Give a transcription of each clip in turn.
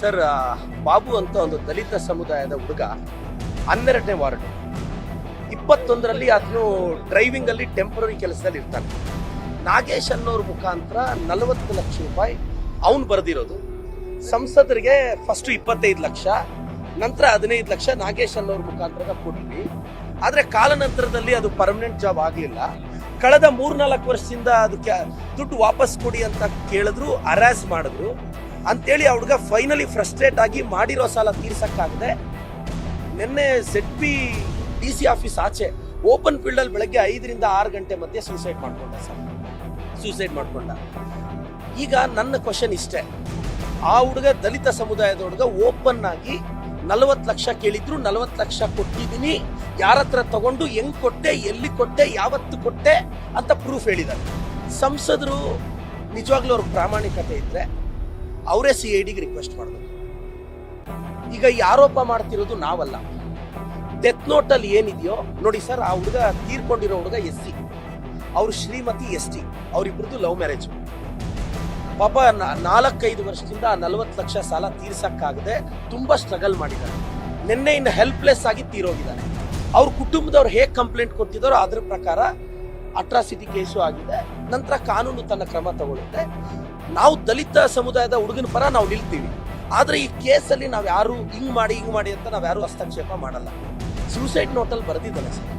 Sir Babu ಅಂತ ಒಂದು ದಲಿತ ಸಮುದಾಯದ ಹುಡುಗ, ಹನ್ನೆರಡನೇ ವಾರ್ಡ್. ಇಪ್ಪತ್ತೊಂದರಲ್ಲಿ ಅದನ್ನು ಡ್ರೈವಿಂಗ್ ಅಲ್ಲಿ ಟೆಂಪರರಿ ಕೆಲಸದಲ್ಲಿ ಇರ್ತಾನೆ. ನಾಗೇಶ್ ಅನ್ನೋರ ಮುಖಾಂತರ ನಲವತ್ತು ಲಕ್ಷ ರೂಪಾಯಿ ಅವನು ಬರೆದಿರೋದು. ಸಂಸದರಿಗೆ ಫಸ್ಟ್ ಇಪ್ಪತ್ತೈದು ಲಕ್ಷ, ನಂತರ ಹದಿನೈದು ಲಕ್ಷ ನಾಗೇಶ್ ಅನ್ನೋರ ಮುಖಾಂತರ ಕೊಟ್ವಿ ಆದರೆ ಕಾಲಾನಂತರದಲ್ಲಿ ಅದು ಪರ್ಮನೆಂಟ್ ಜಾಬ್ ಆಗಲಿಲ್ಲ. ಕಳೆದ ಮೂರ್ನಾಲ್ಕು ವರ್ಷದಿಂದ ಅದಕ್ಕೆ ದುಡ್ಡು ವಾಪಸ್ ಕೊಡಿ ಅಂತ ಕೇಳಿದ್ರು ಅರಾಸ್ ಮಾಡಿದ್ರು. ಅಂತೇಳಿ ಆ ಹುಡುಗ ಫೈನಲಿ ಫ್ರಸ್ಟ್ರೇಟ್ ಆಗಿ ಮಾಡಿರೋ ಸಾಲ ತೀರ್ಸಕ್ಕಾಗದೆ ನಿನ್ನೆ set P D C office ಆಚೆ ಓಪನ್ ಫೀಲ್ಡ್ ಅಲ್ಲಿ ಬೆಳಗ್ಗೆ ಐದರಿಂದ ಆರು ಗಂಟೆ ಮಧ್ಯೆ ಸೂಸೈಡ್ ಮಾಡ್ಕೊಂಡ ಸರ್. ಸೂಸೈಡ್ ಮಾಡ್ಕೊಂಡ. ಈಗ ನನ್ನ ಕ್ವಶನ್ ಇಷ್ಟೇ. ಆ ಹುಡುಗ ದಲಿತ ಸಮುದಾಯದ ಹುಡುಗ ಓಪನ್ ಆಗಿ ನಲವತ್ತು ಲಕ್ಷ ಕೇಳಿದ್ರು, ನಲವತ್ತು ಲಕ್ಷ ಕೊಟ್ಟಿದ್ದೀನಿ. ಯಾರ ಹತ್ರ ತಗೊಂಡು, ಹೆಂಗ್ ಕೊಟ್ಟೆ, ಎಲ್ಲಿ ಕೊಟ್ಟೆ, ಯಾವತ್ತು ಕೊಟ್ಟೆ ಅಂತ ಪ್ರೂಫ್ ಹೇಳಿದ್ದಾರೆ ಸಂಸದರು ನಿಜವಾಗ್ಲೂ ಅವ್ರ ಪ್ರಾಮಾಣಿಕತೆ ಇದ್ರೆ ಅವರೇ ಸಿ ಐ ಡಿಗೆ ರಿಕ್ವೆಸ್ಟ್ ಮಾಡಬೇಕು ಈಗ ಈ ಆರೋಪ ಮಾಡ್ತಿರೋದು ನಾವಲ್ಲ. ಡೆತ್ ನೋಟ್ ಅಲ್ಲಿ ಏನಿದೆಯೋ, ನೋಡಿ ಸರ್ ಆ ಹುಡುಗ ತೀರ್ಕೊಂಡಿರೋ ಹುಡುಗ ಎಸ್ ಸಿ. ಅವ್ರ ಶ್ರೀಮತಿ ಎಸ್ ಟಿ. ಅವ್ರಿಬ್ರದ್ದು ಲವ್ ಮ್ಯಾರೇಜ್. ಪಾಪ ನಾಲ್ಕೈದು ವರ್ಷದಿಂದ ನಲವತ್ತು ಲಕ್ಷ ಸಾಲ ತೀರ್ಸಕ್ಕಾಗದೆ ತುಂಬಾ ಸ್ಟ್ರಗಲ್ ಮಾಡಿದ್ದಾರೆ. ನಿನ್ನೆ ಇನ್ನು ಹೆಲ್ಪ್ಲೆಸ್ ಆಗಿ ತೀರೋಗಿದ್ದಾರೆ. ಅವ್ರ ಕುಟುಂಬದವ್ರು ಹೇಗೆ ಕಂಪ್ಲೇಂಟ್ ಕೊಟ್ಟಿದ್ದಾರೋ ಅದ್ರ ಪ್ರಕಾರ ಅಟ್ರಾಸಿಟಿ ಕೇಸು ಆಗಿದೆ. ನಂತರ ಕಾನೂನು ತನ್ನ ಕ್ರಮ ತಗೊಳುತ್ತೆ ನಾವು ದಲಿತ ಸಮುದಾಯದ ಹುಡುಗನ ಪರ ನಾವು ನಿಲ್ತೀವಿ. ಆದ್ರೆ ಈ ಕೇಸಲ್ಲಿ ನಾವು ಯಾರು ಹಿಂಗ್ ಮಾಡಿ ಹಿಂಗ್ ಮಾಡಿ ಅಂತ ನಾವು ಯಾರು ಹಸ್ತಕ್ಷೇಪ ಮಾಡಲ್ಲ. ಸೂಸೈಡ್ ನೋಟಲ್ಲಿ ಬರೆದಿದ್ದಾನೆ ಸರ್.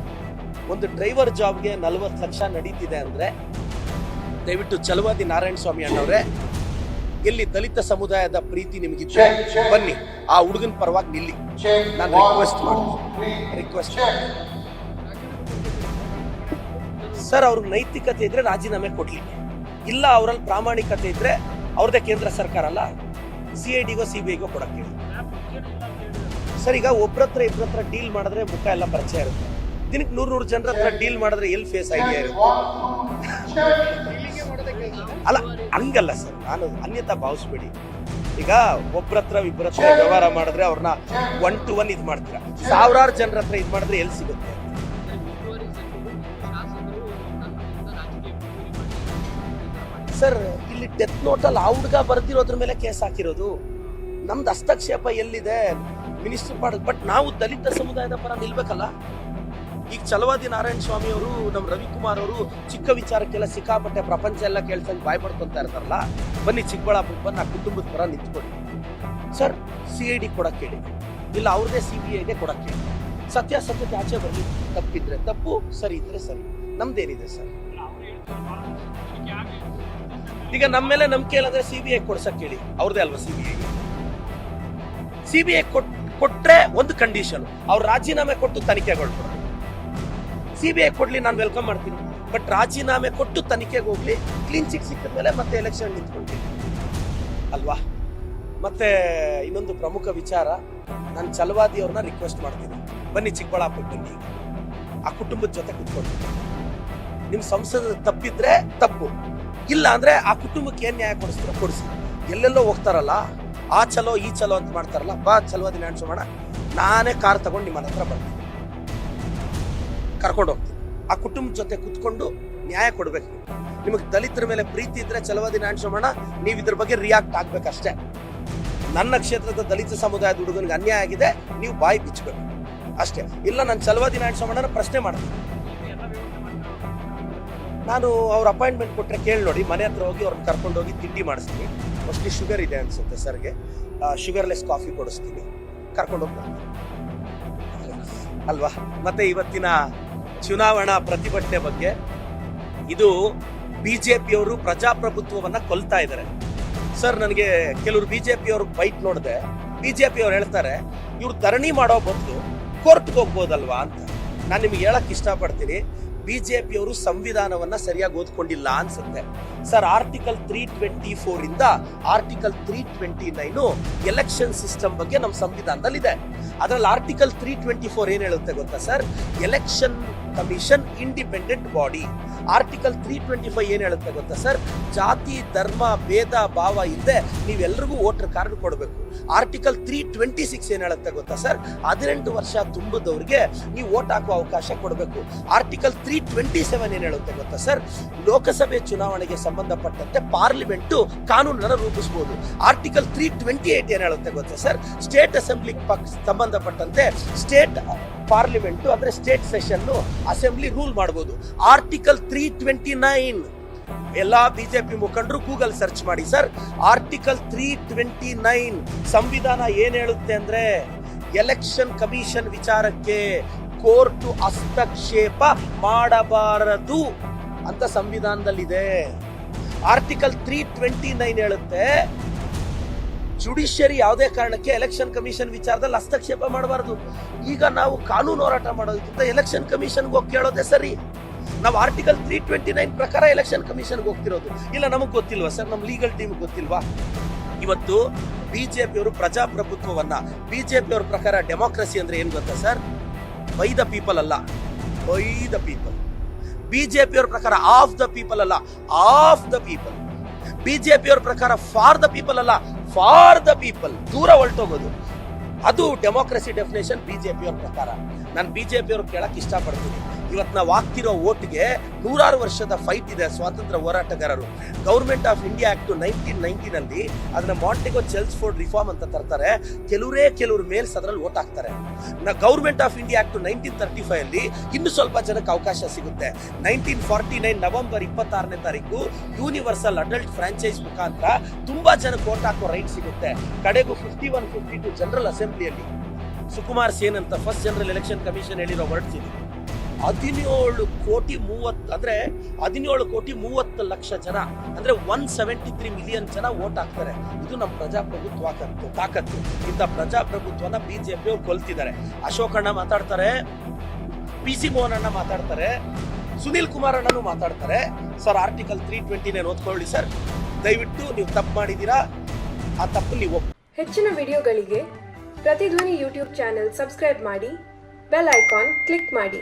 ಒಂದು ಡ್ರೈವರ್ ಜಾಬ್ಗೆ ನಲ್ವತ್ತು ಲಕ್ಷ ನಡೀತಿದೆ ಅಂದ್ರೆ ದಯವಿಟ್ಟು ಚಲವಾದಿ ನಾರಾಯಣ ಸ್ವಾಮಿ ಅಣ್ಣವ್ರೆ ಎಲ್ಲಿ ದಲಿತ ಸಮುದಾಯದ ಪ್ರೀತಿ ನಿಮಗಿದ್ರೆ ಬನ್ನಿ, ಆ ಹುಡುಗನ ಪರವಾಗಿ ನಿಲ್ಲಿ. ನಾನು ರಿಕ್ವೆಸ್ಟ್ ಮಾಡ್ತೀನಿ. ರಿಕ್ವೆಸ್ಟ್ ಸರ್, ಅವ್ರಿಗೆ ನೈತಿಕತೆ ಇದ್ರೆ ರಾಜೀನಾಮೆ ಕೊಡ್ಲಿ ಇಲ್ಲ, ಅವರಲ್ಲಿ ಪ್ರಾಮಾಣಿಕತೆ ಇದ್ರೆ ಅವ್ರದೇ ಕೇಂದ್ರ ಸರ್ಕಾರ ಅಲ್ಲ ಸಿ ಐ ಡಿಗೋ ಸಿ ಬಿ ಐಗೋ ಕೊಡಕ್ಕೆ ಸರ್, ಈಗ ಒಬ್ರತ್ರ ಹತ್ರ ಡೀಲ್ ಮಾಡಿದ್ರೆ ಮುಖ ಎಲ್ಲ ಪರಿಚಯ ಇರುತ್ತೆ. ದಿನಕ್ಕೆ ನೂರು ನೂರು ಜನರ ಹತ್ರ ಡೀಲ್ ಮಾಡಿದ್ರೆ ಎಲ್ಲಿ ಫೇಸ್ ಐಡಿಯಾ ಇರುತ್ತೆ? ಅಲ್ಲ, ಹಂಗಲ್ಲ ಸರ್, ನಾನು ಅನ್ಯತಾ ಭಾವಿಸ್ಬೇಡಿ. ಈಗ ಒಬ್ರತ್ರ ಇಬ್ಬರತ್ರ ವ್ಯವಹಾರ ಮಾಡಿದ್ರೆ ಅವ್ರನ್ನ ಒನ್ ಟು ಒನ್ ಇದು ಮಾಡ್ತೀರಾ? ಸಾವಿರಾರು ಜನರ ಹತ್ರ ಇದು ಮಾಡಿದ್ರೆ ಎಲ್ಲಿ ಸಿಗುತ್ತೆ? ಸರ್, ಇಲ್ಲಿ ಡೆತ್ ನೋಟಲ್ಲಿ ಆ ಹುಡುಗ ಬರ್ತಿರೋದ್ರ ಮೇಲೆ ಕೇಸ್ ಹಾಕಿರೋದು. ನಮ್ದು ಹಸ್ತಕ್ಷೇಪ ಎಲ್ಲಿದೆ? ಮಿನಿಸ್ಟರ್ ಮಾಡೋದು ಬಟ್ ನಾವು ದಲಿತ ಸಮುದಾಯದ ಪರ ನಿಲ್ಬೇಕಲ್ಲ? ಈಗ ಚಲವಾದಿ ನಾರಾಯಣ ಸ್ವಾಮಿ ಅವರು ನಮ್ಮ ರವಿಕುಮಾರ್ ಅವರು ಚಿಕ್ಕ ವಿಚಾರಕ್ಕೆಲ್ಲ ಸಿಕ್ಕಾಪಟ್ಟೆ ಪ್ರಪಂಚ ಎಲ್ಲ ಕೇಳ್ಸಂಗೆ ಬಾಯ್ ಇರ್ತಾರಲ್ಲ? ಬನ್ನಿ ಚಿಕ್ಕಬಳ್ಳಾಪುರ ಬಂದು ಆ ಕುಟುಂಬದ ಪರ ನಿಂತ್ಕೊಳ್ಳಿ. ಸರ್ ಸಿ ಐ ಡಿ ಕೊಡಕ್ಕೆ ಹೇಳಿ. ಇಲ್ಲ, ಅವ್ರದೇ ಸಿ ಬಿ ಐಗೆ ಕೊಡಕ್ಕೆ ಹೇಳಿ. ಸತ್ಯಾಸತ್ಯತೆ ಆಚೆ ಬರಲಿ ತಪ್ಪಿದ್ರೆ ತಪ್ಪು, ಸರಿ ಇದ್ರೆ ಸರಿ. ನಮ್ದೇನಿದೆ ಸರ್? ಈಗ ನಮ್ಮ ಮೇಲೆ ನಂಬಿಕೆ ಇಲ್ಲಂದ್ರೆ ಸಿ ಬಿ ಐ ಕೊಡ್ಸಕ್ ಹೇಳಿ. ಅವ್ರದೇ ಅಲ್ವಾ C B I C B I ಕೊಟ್ರೆ ಒಂದು ಕಂಡೀಷನ್ ಅವ್ರು ರಾಜೀನಾಮೆ ಕೊಟ್ಟು ತನಿಖೆಗಳು ಕೊಡೋದು ಸಿ ಬಿ ಐ ಕೊಡ್ಲಿ, ನಾನು ವೆಲ್ಕಮ್ ಮಾಡ್ತೀನಿ. ಬಟ್ ರಾಜೀನಾಮೆ ಕೊಟ್ಟು ತನಿಖೆಗೆ ಹೋಗ್ಲಿ ಕ್ಲೀನ್ ಚಿಕ್ ಸಿಕ್ಕಿದ ಮೇಲೆ ಮತ್ತೆ ಎಲೆಕ್ಷನ್ ನಿಂತ್ಕೊಳ್ತೀನಿ ಅಲ್ವಾ? ಮತ್ತೆ ಇನ್ನೊಂದು ಪ್ರಮುಖ ವಿಚಾರ, ನಾನು ಚಲವಾದಿ ಅವ್ರನ್ನ ರಿಕ್ವೆಸ್ಟ್ ಮಾಡ್ತೀನಿ. ಬನ್ನಿ ಚಿಕ್ಕಬಳ್ಳಾಪುರ ಬನ್ನಿ. ಆ ಕುಟುಂಬದ ಜೊತೆ ಕುತ್ಕೊಂಡು ನಿಮ್ಮ ಸಂಸದ ತಪ್ಪಿದ್ರೆ ತಪ್ಪು. ಇಲ್ಲ ಅಂದ್ರೆ ಆ ಕುಟುಂಬಕ್ಕೆ ಏನ್ ನ್ಯಾಯ ಕೊಡಿಸ್ತೀರ ಕೊಡಿಸಿ. ಎಲ್ಲೆಲ್ಲೋ ಹೋಗ್ತಾರಲ್ಲ, ಆ ಚಲೋ, ಈ ಚಲೋ ಅಂತ ಮಾಡ್ತಾರಲ್ಲ, ಬಾ ಚಲವಾದಿ ಮಾಡ ನಾನೇ ಕಾರ್ ತಗೊಂಡು ನಿಮ್ಮ ಹತ್ರ ಬರ್ತೀನಿ. ಕರ್ಕೊಂಡು ಹೋಗ್ತೀನಿ. ಆ ಕುಟುಂಬದ ಜೊತೆ ಕುತ್ಕೊಂಡು ನ್ಯಾಯ ಕೊಡ್ಬೇಕು ನಿಮಗೆ ದಲಿತರ ಮೇಲೆ ಪ್ರೀತಿ ಇದ್ರೆ ಚಲವಾದಿ ಮಾಡೋಣ. ನೀವು ಇದ್ರ ಬಗ್ಗೆ ರಿಯಾಕ್ಟ್ ಆಗ್ಬೇಕಷ್ಟೇ. ನನ್ನ ಕ್ಷೇತ್ರದ ದಲಿತ ಸಮುದಾಯದ ಹುಡುಗನಿಗೆ ಅನ್ಯಾಯ ಆಗಿದೆ, ನೀವು ಬಾಯಿ ಬಿಚ್ಚಬೇಕು ಅಷ್ಟೇ. ಇಲ್ಲ, ನಾನು ಚಲವಾದಿ ಮಾಡೋಣ, ಪ್ರಶ್ನೆ ಮಾಡ್ತೀನಿ ನಾನು ಅವ್ರ ಅಪಾಯಿಂಟ್ಮೆಂಟ್ ಕೊಟ್ಟರೆ ಕೇಳಿ ನೋಡಿ. ಮನೆ ಹತ್ರ ಹೋಗಿ ಅವ್ರನ್ನ ಕರ್ಕೊಂಡು ಹೋಗಿ ತಿಂಡಿ ಮಾಡಿಸ್ತೀನಿ. ಮೋಸ್ಟ್ಲಿ ಶುಗರ್ ಇದೆ ಅನ್ಸುತ್ತೆ ಸರ್ಗೆ ಶುಗರ್ಲೆಸ್ ಕಾಫಿ ಕೊಡಿಸ್ತೀನಿ. ಕರ್ಕೊಂಡು ಹೋಗ್ತಾರೆ ಅಲ್ವಾ? ಮತ್ತೆ ಇವತ್ತಿನ ಚುನಾವಣಾ ಪ್ರತಿಭಟನೆ ಬಗ್ಗೆ ಇದು ಬಿಜೆಪಿಯವರು ಪ್ರಜಾಪ್ರಭುತ್ವವನ್ನು ಕೊಲ್ತಾ ಇದ್ದಾರೆ ಸರ್ ನನಗೆ ಕೆಲವರು ಬಿಜೆಪಿಯವರು ಬೈಟ್ ನೋಡಿದೆ. ಬಿಜೆಪಿ ಪಿಯವ್ರು ಹೇಳ್ತಾರೆ, ಇವ್ರು ಧರಣಿ ಮಾಡೋ ಬದಲು ಕೋರ್ಟ್ಗೆ ಹೋಗ್ಬೋದಲ್ವಾ? ಅಂತ. ನಾನು ನಿಮ್ಗೆ ಹೇಳಕ್ ಇಷ್ಟಪಡ್ತೀನಿ. ಬಿಜೆಪಿಯವರು ಸಂವಿಧಾನವನ್ನ ಸರಿಯಾಗಿ ಓದ್ಕೊಂಡಿಲ್ಲ ಅನ್ಸುತ್ತೆ. Sir article three twenty four ಇಂದ article three twenty nine election system ಬಗ್ಗೆ ನಮ್ಮ ಸಂವಿಧಾನದಲ್ಲಿದೆ. ಅದರಲ್ಲಿ ಆರ್ಟಿಕಲ್ ತ್ರೀ ಟ್ವೆಂಟಿ ಫೋರ್ ಏನ್ ಹೇಳುತ್ತೆ ಗೊತ್ತಾ sir? Election commission independent body article three twenty five ಏನ್ ಹೇಳುತ್ತೆ ಗೊತ್ತಾ ಸರ್? ಜಾತಿ, ಧರ್ಮ, ಭೇದ, ಭಾವ ಇಲ್ಲದೆ ನೀವೆಲ್ಲರಿಗೂ ವೋಟರ್ ಕಾರ್ಡ್ ಕೊಡಬೇಕು. ಆರ್ಟಿಕಲ್ ತ್ರೀ ಟ್ವೆಂಟಿ ಸಿಕ್ಸ್ ಏನ್ ಹೇಳುತ್ತೆ ಗೊತ್ತಾ ಸರ್ ಹದಿನೆಂಟು ವರ್ಷ ತುಂಬಿದವ್ರಿಗೆ ನೀವು ವೋಟ್ ಹಾಕುವ ಅವಕಾಶ ಕೊಡಬೇಕು. ಆರ್ಟಿಕಲ್ ತ್ರೀ ಟ್ವೆಂಟಿ ಸೆವೆನ್ ಏನ್ ಹೇಳುತ್ತೆ ಗೊತ್ತಾ ಸರ್ ಲೋಕಸಭೆ ಚುನಾವಣೆಗೆ ಸಂಬಂಧಪಟ್ಟಂತೆ ಪಾರ್ಲಿಮೆಂಟು ಕಾನೂನನ್ನು ರೂಪಿಸಬಹುದು ಆರ್ಟಿಕಲ್ ತ್ರೀ ಟ್ವೆಂಟಿ ಏಟ್ ಏನ್ ಹೇಳುತ್ತೆ ಗೊತ್ತಾ ಸರ್ ಸ್ಟೇಟ್ ಅಸೆಂಬ್ಲಿ ಸಂಬಂಧಪಟ್ಟಂತೆ ಸ್ಟೇಟ್ ಪಾರ್ಲಿಮೆಂಟು ಅಂದ್ರೆ ಸ್ಟೇಟ್ ಸೆಷನ್ ಅಸೆಂಬ್ಲಿ ರೂಲ್ ಮಾಡಬಹುದು ಆರ್ಟಿಕಲ್ ತ್ರೀ ಟ್ವೆಂಟಿ ನೈನ್ ಎಲ್ಲಾ ಬಿಜೆಪಿ ಮುಖಂಡರು ಗೂಗಲ್ ಸರ್ಚ್ ಮಾಡಿ, sir, article three twenty nine ಸಂವಿಧಾನ ಏನು ಹೇಳುತ್ತೆ ಅಂದ್ರೆ, ಎಲೆಕ್ಷನ್ ಕಮಿಷನ್ ವಿಚಾರಕ್ಕೆ ಕೋರ್ಟ್ ಹಸ್ತಕ್ಷೇಪ ಮಾಡಬಾರದು ಅಂತ ಸಂವಿಧಾನದಲ್ಲಿದೆ. ಆರ್ಟಿಕಲ್ ತ್ರೀ ಟ್ವೆಂಟಿ ನೈನ್ ಹೇಳುತ್ತೆ, ಜುಡಿಷಿಯರಿ ಯಾವುದೇ ಕಾರಣಕ್ಕೆ ಎಲೆಕ್ಷನ್ ಕಮಿಷನ್ ವಿಚಾರದಲ್ಲಿ ಹಸ್ತಕ್ಷೇಪ ಮಾಡಬಾರದು. ಈಗ ನಾವು ಕಾನೂನು ಹೋರಾಟ ಮಾಡೋದಕ್ಕಿಂತ ಎಲೆಕ್ಷನ್ ಕಮಿಷನ್ಗೆ ಹೋಗಿ ಕೇಳೋದೇ ಸರಿ. ನಾವು ಆರ್ಟಿಕಲ್ ತ್ರೀ ಟ್ವೆಂಟಿ ನೈನ್ ಪ್ರಕಾರ ಎಲೆಕ್ಷನ್ ಕಮಿಷನ್ಗೆ ಹೋಗ್ತಿರೋದು. ಇಲ್ಲ, ನಮಗೆ ಗೊತ್ತಿಲ್ವಾ ಸರ್? ನಮ್ಮ ಲೀಗಲ್ ಟೀಮ್ ಗೊತ್ತಿಲ್ವಾ? ಇವತ್ತು ಬಿಜೆಪಿಯವರು ಪ್ರಜಾಪ್ರಭುತ್ವವನ್ನ ಪಿಯವ್ರ ಪ್ರಕಾರ ಡೆಮೋಕ್ರಸಿ ಅಂದ್ರೆ ಏನ್ ಗೊತ್ತಾ ಸರ್? ಬೈ ದ ಪೀಪಲ್ ಅಲ್ಲ. ಬೈ ದ ಪೀಪಲ್ ಬಿಜೆಪಿಯವರ ಪ್ರಕಾರ ಆಫ್ ದ ಪೀಪಲ್ ಅಲ್ಲ. ಆಫ್ ದ ಪೀಪಲ್ ಬಿಜೆಪಿಯವರ ಪ್ರಕಾರ ಫಾರ್ ದ ಪೀಪಲ್ ಅಲ್ಲ. ಫಾರ್ ದ ಪೀಪಲ್ ದೂರ ಹೊರಟೋಗೋದು. ಅದು ಡೆಮೋಕ್ರಸಿ ಡೆಫಿನೇಷನ್ ಬಿಜೆಪಿಯವ್ರ ಪ್ರಕಾರ. ನಾನು ಪಿಯವ್ರು ಕೇಳಕ್ ಇಷ್ಟಪಡ್ತೀನಿ. ಇವತ್ತು ನಾವು ಆಗ್ತಿರೋ ಓಟ್ಗೆ ನೂರಾರು ವರ್ಷದ ಫೈಟ್ ಇದೆ, ಸ್ವಾತಂತ್ರ್ಯ ಹೋರಾಟಗಾರರು. Government of India act nineteen ನೈನ್ಟೀನಲ್ಲಿ ಅದನ್ನ ಮಾಂಟೆಗೋ ಚೆಲ್ಸ್ಫೋರ್ಡ್ ರಿಫಾರ್ಮ್ ಅಂತ ತರ್ತಾರೆ. ಕೆಲವರೇ ಕೆಲವರು ಮೇಲ್ಸ್ ಅದರಲ್ಲಿ ಓಟ್ ಹಾಕ್ತಾರೆ. ನಾ government of India act nineteen thirty five ಅಲ್ಲಿ ಇನ್ನು ಸ್ವಲ್ಪ ಜನಕ್ಕೆ ಅವಕಾಶ ಸಿಗುತ್ತೆ. ನೈನ್ಟೀನ್ ಫಾರ್ಟಿ ನೈನ್ ನವೆಂಬರ್ ಇಪ್ಪತ್ತಾರನೇ ತಾರೀಕು ಯೂನಿವರ್ಸಲ್ ಅಡಲ್ಟ್ ಫ್ರಾಂಚೈಸ್ ಮುಖಾಂತರ ತುಂಬಾ ಜನಕ್ಕೆ ಓಟ್ ಹಾಕೋ ರೈಟ್ ಸಿಗುತ್ತೆ. ಕಡೆಗೂ fifty one fifty two general ಅಸೆಂಬ್ಲಿಯಲ್ಲಿ Sukumar Sen ಅಂತ ಫಸ್ಟ್ ಜನರಲ್ ಎಲೆಕ್ಷನ್ ಕಮಿಷನ್ ಹೇಳಿರೋ ಇದು. ಹದಿನೇಳು ಕೋಟಿ ಮೂವತ್ತು, ಅಂದ್ರೆ ಹದಿನೇಳು ಕೋಟಿ ಮೂವತ್ತು ಲಕ್ಷ ಜನ, ಅಂದ್ರೆ ಒನ್ ಸೆವೆಂಟಿ ತ್ರೀ ಮಿಲಿಯನ್ ಜನ ವೋಟ್ ಹಾಕ್ತಾರೆ. ಇದು ನಮ್ಮ ಪ್ರಜಾಪ್ರಭುತ್ವ ತಾಕತ್ತು. ಇಂಥ ಪ್ರಜಾಪ್ರಭುತ್ವನ ಬಿಜೆಪಿ ಅವ್ರು ಕೊಲ್ತಿದ್ದಾರೆ ಅಶೋಕಣ್ಣ ಮಾತಾಡ್ತಾರೆ ಪಿ ಸಿ ಮೋಹನ್ ಅಣ್ಣ ಮಾತಾಡ್ತಾರೆ, ಸುನೀಲ್ ಕುಮಾರ್ ಅಣ್ಣನು ಮಾತಾಡ್ತಾರೆ. Sir article three twenty nine ಓದ್ಕೊಳ್ಳಿ ಸರ್. ದಯವಿಟ್ಟು ನೀವು ತಪ್ಪು ಮಾಡಿದ್ದೀರಾ? ಆ ತಪ್ಪು ನೀವು ಹೆಚ್ಚಿನ ವಿಡಿಯೋಗಳಿಗೆ ಪ್ರತಿಧ್ವನಿ ಯೂಟ್ಯೂಬ್ ಚಾನೆಲ್ ಸಬ್ಸ್ಕ್ರೈಬ್ ಮಾಡಿ, ಬೆಲ್ ಐಕಾನ್ ಕ್ಲಿಕ್ ಮಾಡಿ.